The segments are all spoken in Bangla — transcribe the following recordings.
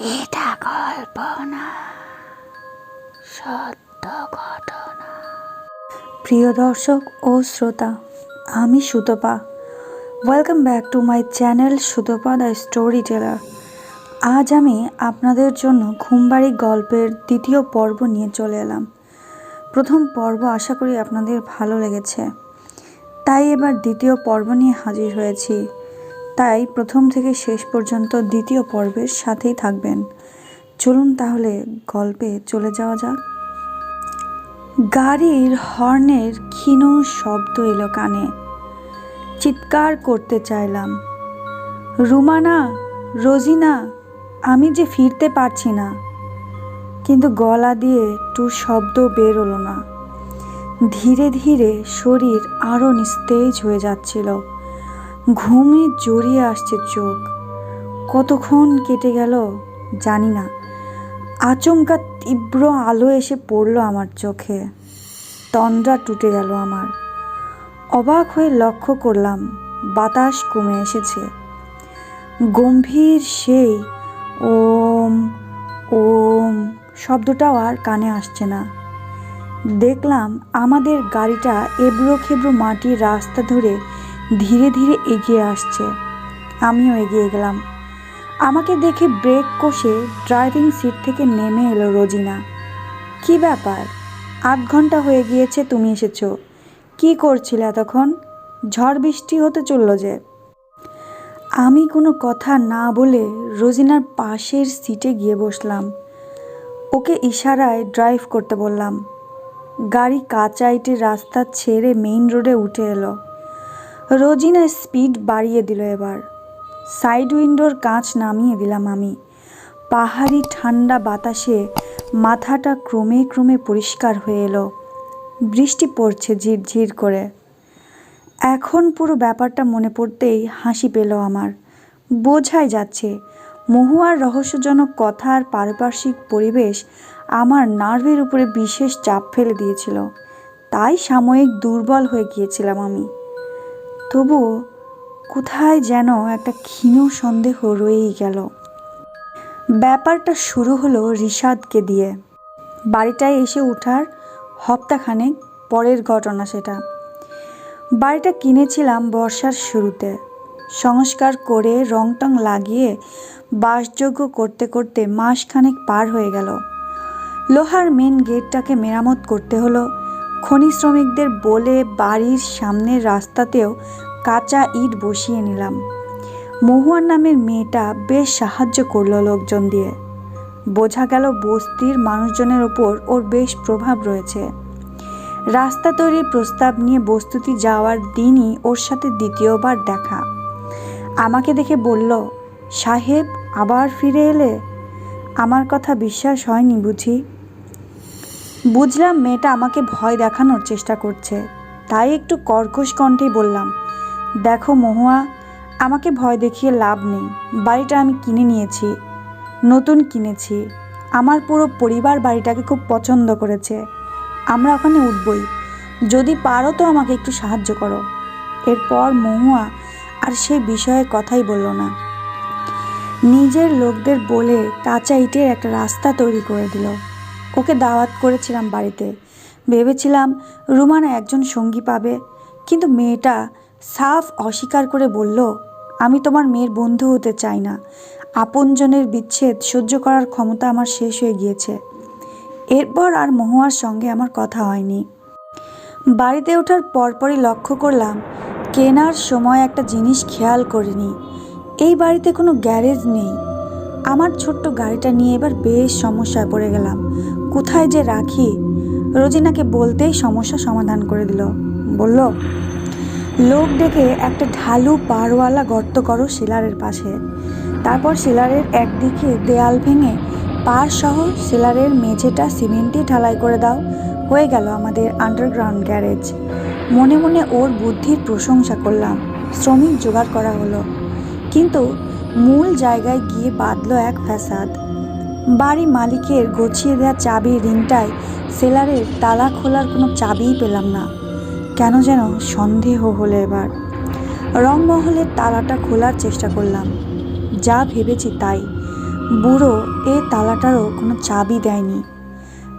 এটা কল্পনা, সত্য ঘটনা। প্রিয় দর্শক ও শ্রোতা, আমি Sutapa. Welcome back to my channel Sutapa the storyteller আজ আমি আপনাদের জন্য ঘুমবাড়ি গল্পের দ্বিতীয় পর্ব নিয়ে চলে এলাম। প্রথম পর্ব আশা করি আপনাদের ভালো লেগেছে। তাই এবার দ্বিতীয় পর্ব নিয়ে হাজির হয়েছি। তাই প্রথম থেকে শেষ পর্যন্ত দ্বিতীয় পর্বের সাথেই থাকবেন। চলুন তাহলে গল্পে চলে যাওয়া যাক। গাড়ির হর্নের ক্ষীণ শব্দ এলো কানে। চিৎকার করতে চাইলাম। রুমানা, রোজিনা, আমি যে ফিরতে পারছি না। কিন্তু গলা দিয়ে একটু শব্দ বেরোলো না। ধীরে ধীরে শরীর আরও নিস্তেজ হয়ে যাচ্ছিল। ঘুমে জড়িয়ে আসছে চোখ। কতক্ষণ কেটে গেল জানি না। আচমকা তীব্র আলো এসে পড়ল আমার চোখে। তন্দ্রা টুটে গেল আমার। অবাক হয়ে লক্ষ্য করলাম, বাতাস কমে এসেছে। গম্ভীর সেই ওম ওম শব্দটাও আর কানে আসছে না। দেখলাম আমাদের গাড়িটা এবড়ো খেবড়ো মাটির রাস্তা ধরে ধীরে ধীরে এগিয়ে আসছে। আমিও এগিয়ে গেলাম। আমাকে দেখে ব্রেক কষে ড্রাইভিং সিট থেকে নেমে এলো রোজিনা। কি ব্যাপার? আধ ঘণ্টা হয়ে গিয়েছে, তুমি এসেছ। কি করছিলে এতক্ষণ? ঝড় বৃষ্টি হতে চলল যে। আমি কোনো কথা না বলে রোজিনার পাশের সিটে গিয়ে বসলাম। ওকে ইশারায় ড্রাইভ করতে বললাম। গাড়ি কাঁচাইটের রাস্তা ছেড়ে মেইন রোডে উঠে এলো। রোজিনা স্পিড বাড়িয়ে দিল এবার। সাইড উইন্ডোর কাঁচ নামিয়ে দিলাম আমি। পাহাড়ি ঠান্ডা বাতাসে মাথাটা ক্রমে ক্রমে পরিষ্কার হয়ে এলো। বৃষ্টি পড়ছে ঝিরঝির করে। এখন পুরো ব্যাপারটা মনে পড়তেই হাসি পেল আমার। বোঝাই যাচ্ছে, মহুয়ার রহস্যজনক কথা আর পারিপার্শ্বিক পরিবেশ আমার নার্ভের উপরে বিশেষ চাপ ফেলে দিয়েছিল। তাই সাময়িক দুর্বল হয়ে গিয়েছিলাম আমি। তবুও কোথায় যেন একটা ক্ষীণ সন্দেহ রয়েই গেল। ব্যাপারটা শুরু হলো রিশাদকে দিয়ে। বাড়িটায় এসে ওঠার হপ্তাখানেক পরের ঘটনা সেটা। বাড়িটা কিনেছিলাম বর্ষার শুরুতে। সংস্কার করে রং টং লাগিয়ে বাসযোগ্য করতে করতে মাসখানেক পার হয়ে গেল। লোহার মেন গেটটাকে মেরামত করতে হলো। খনি শ্রমিকদের বলে বাড়ির সামনের রাস্তাতেও কাঁচা ইট বসিয়ে নিলাম। মহুয়ার নামের মেয়েটা বেশ সাহায্য করল লোকজন দিয়ে। বোঝা গেল বস্তির মানুষজনের ওপর ওর বেশ প্রভাব রয়েছে। রাস্তা তৈরির প্রস্তাব নিয়ে বস্তুতি যাওয়ার দিনই ওর সাথে দ্বিতীয়বার দেখা। আমাকে দেখে বলল, সাহেব, আবার ফিরে এলে? আমার কথা বিশ্বাস হয়নি বুঝি। বুঝলাম মেয়েটা আমাকে ভয় দেখানোর চেষ্টা করছে। তাই একটু কর্কশ কণ্ঠেই বললাম, দেখো মহুয়া, আমাকে ভয় দেখিয়ে লাভ নেই। বাড়িটা আমি কিনে নিয়েছি, নতুন কিনেছি। আমার পুরো পরিবার বাড়িটাকে খুব পছন্দ করেছে। আমরা ওখানে উঠবই। যদি পারো তো আমাকে একটু সাহায্য করো। এরপর মহুয়া আর সে বিষয়ে কথাই বলল না। নিজের লোকদের বলে কাঁচা ইটের একটা রাস্তা তৈরি করে দিল। ওকে দাওয়াত করেছিলাম বাড়িতে। ভেবেছিলাম রুমানা একজন সঙ্গী পাবে, কিন্তু মেয়েটা সাফ অস্বীকার করে বলল, আমি তোমার মেয়ের বন্ধু হতে চাই না। আপনজনের বিচ্ছেদ সহ্য করার ক্ষমতা আমার শেষ হয়ে গিয়েছে। এরপর আর মহুয়ার সঙ্গে আমার কথা হয়নি। বাড়িতে ওঠার পরপরই লক্ষ্য করলাম, কেনার সময় একটা জিনিস খেয়াল করিনি। এই বাড়িতে কোনো গ্যারেজ নেই। আমার ছোট্ট গাড়িটা নিয়ে এবার বেশ সমস্যায় পড়ে গেলাম। কোথায় যে রাখি? রোজিনাকে বলতেই সমস্যা সমাধান করে দিল। বলল, লোক ডেকে একটা ঢালু পারওয়ালা গর্ত করো শিলারের পাশে। তারপর শিলারের একদিকে দেয়াল ভেঙে পার সহ শিলারের মেঝেটা সিমেন্টে ঢালাই করে দাও। হয়ে গেল আমাদের আন্ডারগ্রাউন্ড গ্যারেজ মনে মনে ওর বুদ্ধির প্রশংসা করলাম। শ্রমিক জোগাড় করা হলো। কিন্তু মূল জায়গায় গিয়ে বাঁধল এক ফ্যাসাদ। বাড়ি মালিকের গছিয়ে দেওয়া চাবির রিংটায় সেলারের তালা খোলার কোনো চাবিই পেলাম না। কেন যেন সন্দেহ হলো এবার। রংমহলের তালাটা খোলার চেষ্টা করলাম। যা ভেবেছি তাই। বুড়ো এ তালাটারও কোনো চাবি দেয়নি।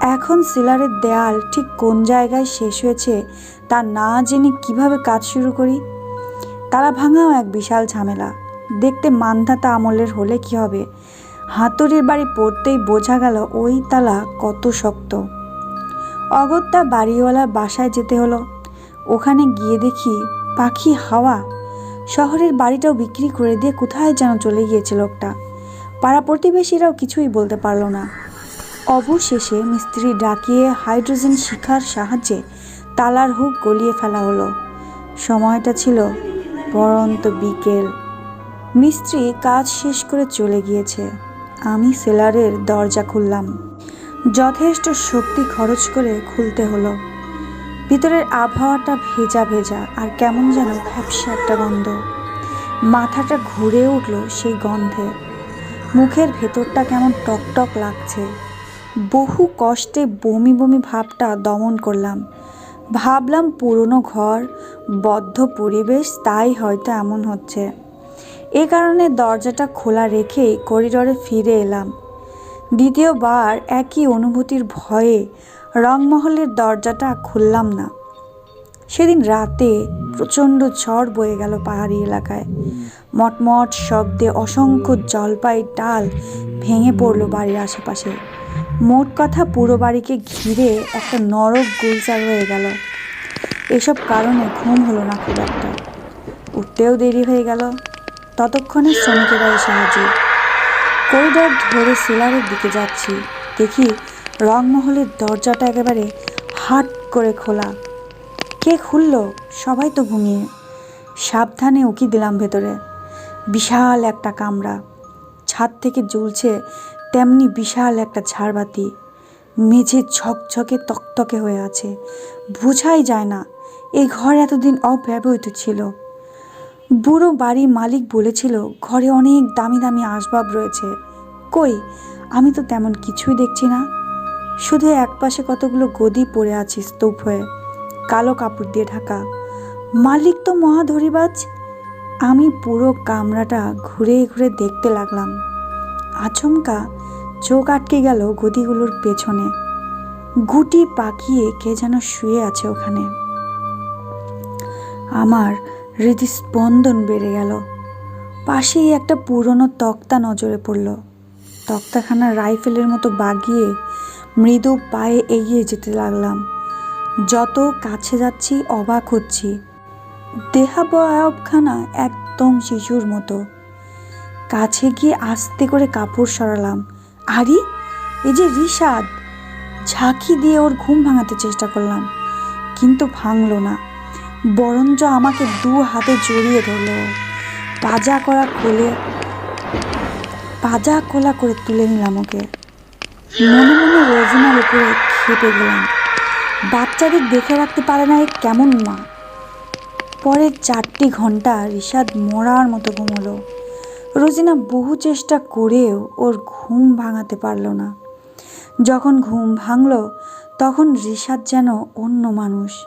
এখন সিলারের দেয়াল ঠিক কোন জায়গায় শেষ হয়েছে তা না জেনে কীভাবে কাজ শুরু করি? তালা ভাঙাও এক বিশাল ঝামেলা। দেখতে মান্ধাতা আমলের হলে কি হবে? হাতুড়ির বাড়ি পড়তেই বোঝা গেল ওই তালা কত শক্ত। অগত্যা বাড়িওয়ালার বাসায় যেতে হলো। ওখানে গিয়ে দেখি পাখি হাওয়া। শহরের বাড়িটাও বিক্রি করে দিয়ে কোথায় যেন চলে গিয়েছে লোকটা। পাড়া প্রতিবেশীরাও কিছুই বলতে পারল না। অবশেষে মিস্ত্রি ডাকিয়ে হাইড্রোজেন শিখার সাহায্যে তালার হুক গলিয়ে ফেলা হলো। সময়টা ছিল পরন্ত বিকেল। মিস্ত্রি কাজ শেষ করে চলে গিয়েছে। আমি সেলারের দরজা খুললাম। যথেষ্ট শক্তি খরচ করে খুলতে হলো। ভিতরের আবহাওয়াটা ভেজা ভেজা আর কেমন যেন ভ্যাপসা একটা গন্ধ। মাথাটা ঘুরে উঠল সেই গন্ধে। মুখের ভেতরটা কেমন টকটক লাগছে। বহু কষ্টে বমি বমি ভাবটা দমন করলাম। ভাবলাম পুরনো ঘর, বদ্ধ পরিবেশ, তাই হয়তো এমন হচ্ছে। এ কারণে দরজাটা খোলা রেখেই করিডরে ফিরে এলাম। দ্বিতীয়বার একই অনুভূতির ভয়ে রংমহলের দরজাটা খুললাম না। সেদিন রাতে প্রচণ্ড ঝড় বয়ে গেল পাহাড়ি এলাকায়। মটমট শব্দে অসংখ্য জলপাই ডাল ভেঙে পড়ল বাড়ির আশেপাশে। মোট কথা পুরো বাড়িকে ঘিরে একটা নরক গুলচার হয়ে গেল। এসব কারণে ঘুম হলো না খুব একটা। উঠতেও দেরি হয়ে গেল। ততক্ষণে শ্রমিকেরা এসে হাজির। করিডর ধরে সেলারের দিকে যাচ্ছি। দেখি রংমহলের দরজাটা একেবারে হাট করে খোলা। কে খুললো? সবাই তো ঘুমিয়ে। সাবধানে উকি দিলাম ভেতরে। বিশাল একটা কামরা। ছাদ থেকে জ্বলছে তেমনি বিশাল একটা ঝাড়বাতি। মেঝে ঝকঝকে তকতকে হয়ে আছে। বোঝাই যায় না এই ঘর এতদিন অব্যবহৃত ছিল। বুড়ো বাড়ি মালিক বলেছিল, ঘরে অনেক দামি দামি আসবাব রয়েছে। কই, আমি তো তেমন কিছুই দেখছি না। শুধু একপাশে কতগুলো গদি পড়ে আছে স্তূপ হয়ে, কালো কাপড় দিয়ে ঢাকা। মালিক তো মহাধরিবাজ আমি পুরো কামরাটা ঘুরে ঘুরে দেখতে লাগলাম। আচমকা চোখ আটকে গেল গদিগুলোর পেছনে। গুটি পাকিয়ে কে যেন শুয়ে আছে ওখানে। আমার হৃদস্পন্দন বেড়ে গেল। পাশেই একটা পুরনো তক্তা নজরে পড়ল। তক্তাখানা রাইফেলের মতো বাগিয়ে মৃদু পায়ে এগিয়ে যেতে লাগলাম। যত কাছে যাচ্ছি, অবাক হচ্ছি। দেহাবয়বখানা একদম শিশুর মতো। কাছে গিয়ে আস্তে করে কাপড় সরালাম। আরে, এই যে রিশাদ! ঝাঁকি দিয়ে ওর ঘুম ভাঙাতে চেষ্টা করলাম, কিন্তু ভাঙলো না। বরঞ্চ আমাকে দু হাতে জড়িয়ে ধরলো। পাজা করা কোলে পাজা কোলা করে তুলে নিলাম ওকে। মনে মনে রোজিনার উপরে খেপে গেলাম। বাচ্চাদের দেখে রাখতে পারে না এ কেমন মা। পরের চারটি ঘণ্টা রিশাদ মরার মতো ঘুমলো। রোজিনা বহু চেষ্টা করেও ওর ঘুম ভাঙাতে পারল না। যখন ঘুম ভাঙল, তখন রিশাদ যেন অন্য মানুষ।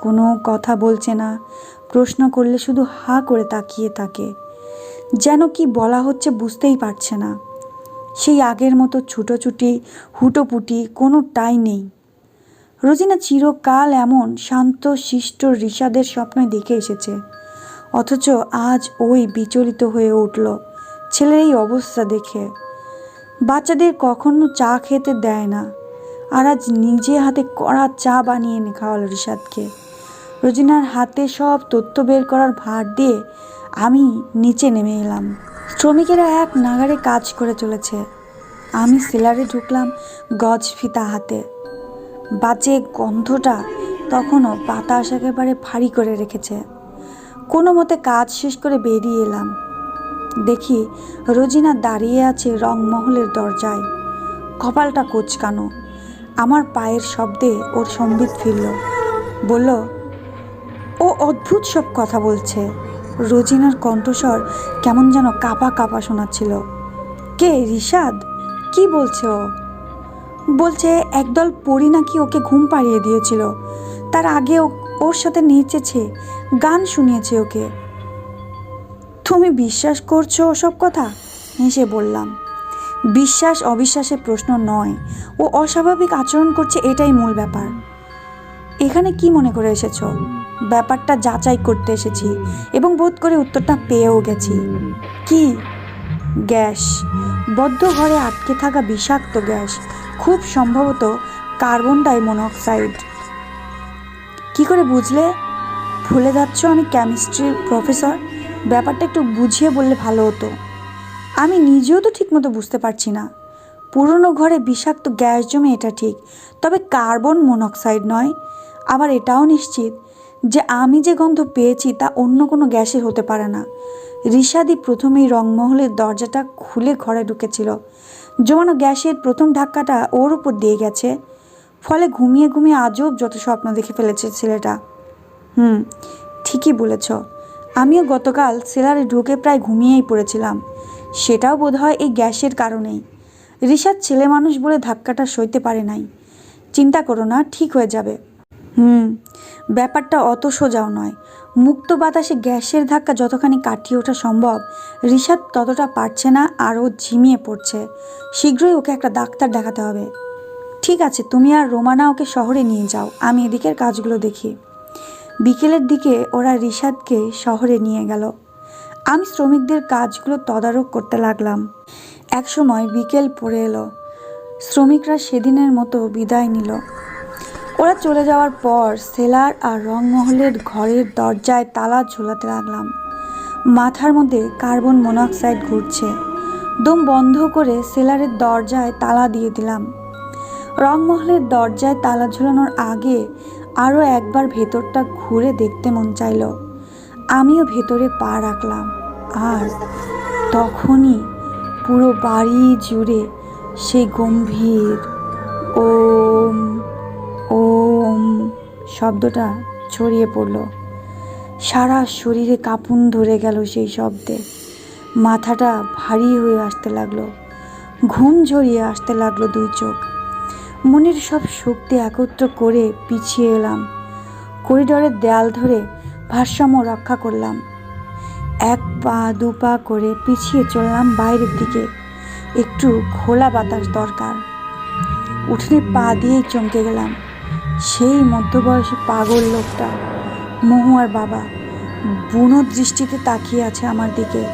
কোনো কথা বলছে না। প্রশ্ন করলে শুধু হা করে তাকিয়ে থাকে। যেন কি বলা হচ্ছে বুঝতেই পারছে না। সেই আগের মতো ছুটোছুটি, হুটোপুটি কোনোটাই নেই। রোজিনা চিরকাল এমন শান্ত, শিষ্ট ঋষাদের স্বপ্নে দেখে এসেছে। অথচ আজ ওই বিচলিত হয়ে উঠল ছেলের এই অবস্থা দেখে। বাচ্চাদের কখনো চা খেতে দেয় না। আর আজ নিজে হাতে কড়া চা বানিয়ে এনে খাওয়ালো রিশাদকে। রোজিনার হাতে সব তথ্য বের করার ভার দিয়ে আমি নিচে নেমে এলাম। শ্রমিকেরা এক নাগারে কাজ করে চলেছে। আমি সেলারে ঢুকলাম গজ ফিতা হাতে। বাজে গন্ধটা তখনও বাতাস একেবারে ভারী করে রেখেছে। কোনো মতে কাজ শেষ করে বেরিয়ে এলাম। দেখি রোজিনা দাঁড়িয়ে আছে রংমহলের দরজায়। কপালটা কোচকানো। আমার পায়ের শব্দে ওর সম্বিত ফিরল। বলল ও অদ্ভুত সব কথা বলছে। রোজিনার কণ্ঠস্বর কেমন যেন কাপা কাপা শোনাচ্ছিল। কে, রিশাদ? কি বলছে ও? বলছে, একদল পরি নাকি ওকে ঘুম পাড়িয়ে দিয়েছিল। তার আগে ওর সাথে নেচেছে, গান শুনিয়েছে ওকে। তুমি বিশ্বাস করছ ওসব কথা? হেসে বললাম। বিশ্বাস অবিশ্বাসের প্রশ্ন নয়। ও অস্বাভাবিক আচরণ করছে এটাই মূল ব্যাপার। এখানে কি মনে করে এসেছ? ব্যাপারটা যাচাই করতে এসেছি এবং বোধ করে উত্তরটা পেয়েও গেছি। কি? গ্যাস। বদ্ধ ঘরে আটকে থাকা বিষাক্ত গ্যাস, খুব সম্ভবত কার্বন ডাই মনোক্সাইড কি করে বুঝলে? ভুলে যাচ্ছ আমি কেমিস্ট্রির প্রফেসর? ব্যাপারটা একটু বুঝিয়ে বললে ভালো হতো। আমি নিজেও তো ঠিকমতো বুঝতে পারছি না। পুরনো ঘরে বিষাক্ত গ্যাস জমে এটা ঠিক, তবে কার্বন মনোক্সাইড নয়। আবার এটাও নিশ্চিত যে আমি যে গন্ধ পেয়েছি তা অন্য কোনো গ্যাসের হতে পারে না। ঋষাদি প্রথমেই রংমহলের দরজাটা খুলে ঘরে ঢুকেছিল। জমানো গ্যাসের প্রথম ধাক্কাটা ওর উপর দিয়ে গেছে। ফলে ঘুমিয়ে ঘুমিয়ে আজব যত স্বপ্ন দেখে ফেলেছে ছেলেটা। হুম, ঠিকই বলেছ। আমিও গতকাল সেলারে ঢুকে প্রায় ঘুমিয়েই পড়েছিলাম। সেটাও বোধহয় এই গ্যাসের কারণেই। ঋষাদ ছেলে মানুষ বলে ধাক্কাটা সইতে পারে নাই। চিন্তা করো না, ঠিক হয়ে যাবে। হুম, ব্যাপারটা অত সোজাও নয়। মুক্ত বাতাসে গ্যাসের ধাক্কা যতখানি কাটিয়ে ওঠা সম্ভব ঋষাদ ততটা পারছে না আর ও ঝিমিয়ে পড়ছে। শীঘ্রই ওকে একটা ডাক্তার দেখাতে হবে। ঠিক আছে, তুমি আর রোমানা ওকে শহরে নিয়ে যাও, আমি এদিকের কাজগুলো দেখি। বিকেলের দিকে ওরা ঋষাদকে শহরে নিয়ে গেল। আমি শ্রমিকদের কাজগুলো তদারক করতে লাগলাম। একসময় বিকেল পড়ে এলো। শ্রমিকরা সেদিনের মতো বিদায় নিল। ওরা চলে যাওয়ার পর সেলার আর রংমহলের ঘরের দরজায় তালা ঝোলাতে লাগলাম। মাথার মধ্যে কার্বন মনোক্সাইড ঘুরছে। দম বন্ধ করে সেলারের দরজায় তালা দিয়ে দিলাম। রংমহলের দরজায় তালা ঝুলানোর আগে আরও একবার ভেতরটা ঘুরে দেখতে মন চাইল। আমিও ভেতরে পা রাখলাম। আর তখনই পুরো বাড়ি জুড়ে সেই গম্ভীর ওম ওম শব্দটা ছড়িয়ে পড়ল। সারা শরীরে কাঁপুন ধরে গেল সেই শব্দে। মাথাটা ভারী হয়ে আসতে লাগল। ঘুম ঝরিয়ে আসতে লাগল দুই চোখ। মনের সব শক্তি একত্র করে পিছিয়ে এলাম। করিডোরের দেয়াল ধরে ভারসাম্য রক্ষা করলাম। এক পা, দু পা করে পিছিয়ে চললাম বাইরের দিকে। একটু খোলা বাতাস দরকার। উঠোনে পা দিয়েই চমকে গেলাম। সেই মধ্যবয়সী পাগল লোকটা মহুয়ার বাবা বুনো দৃষ্টিতে তাকিয়ে আছে আমার দিকে।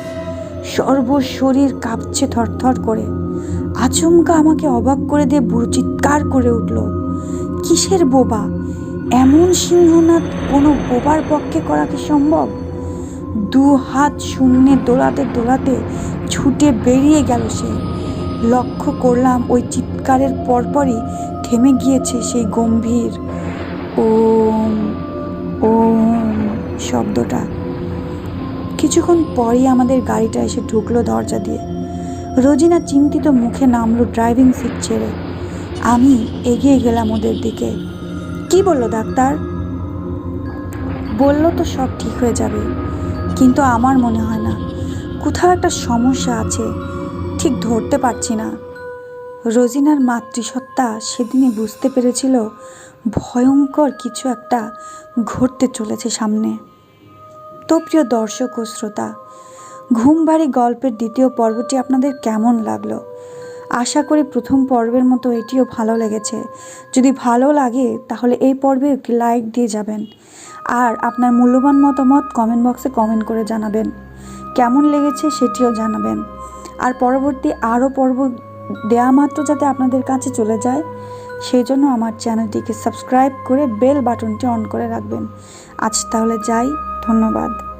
সর্বশরীর কাঁপছে থরথর করে। আচমকা আমাকে অবাক করে দিয়ে বুড়ো চিৎকার করে উঠল, কিসের বোবা? এমন সিংহনাথ কোনো বোবার পক্ষে করা কি সম্ভব? দু হাত শূন্যে দোলাতে দোলাতে ছুটে বেরিয়ে গেল সে। লক্ষ্য করলাম ওই চিৎকারের পরপরই থেমে গিয়েছে সেই গম্ভীর ওম ওম শব্দটা। কিছুক্ষণ পরই আমাদের গাড়িটা এসে ঢুকলো দরজা দিয়ে। রোজিনা চিন্তিত মুখে নামলো ড্রাইভিং সিট ছেড়ে। আমি এগিয়ে গেলাম ওদের দিকে। কি বলল ডাক্তার? বলল তো সব ঠিক হয়ে যাবে, কিন্তু আমার মনে হয় না। কোথাও একটা সমস্যা আছে, ঠিক ধরতে পারছি না। রোজিনার মাতৃসত্তা সেদিনই বুঝতে পেরেছিল ভয়ঙ্কর কিছু একটা ঘটতে চলেছে সামনে। তো প্রিয় দর্শক ও শ্রোতা ঘুমবাড়ি গল্পের দ্বিতীয় পর্বটি আপনাদের কেমন লাগল? আশা করি প্রথম পর্বের মতো এটিও ভালো লেগেছে। যদি ভালো লাগে, তাহলে এই পর্বে একটি লাইক দিয়ে যাবেন। আর আপনার মূল্যবান মতামত কমেন্ট বক্সে কমেন্ট করে জানাবেন। কেমন লেগেছে সেটিও জানাবেন। আর পরবর্তী আরও পর্ব দেয়া মাত্র যাতে আপনাদের কাছে চলে যায়, সেই জন্য আমার চ্যানেলটিকে সাবস্ক্রাইব করে বেল বাটনটি অন করে রাখবেন। আজ তাহলে যাই, ধন্যবাদ।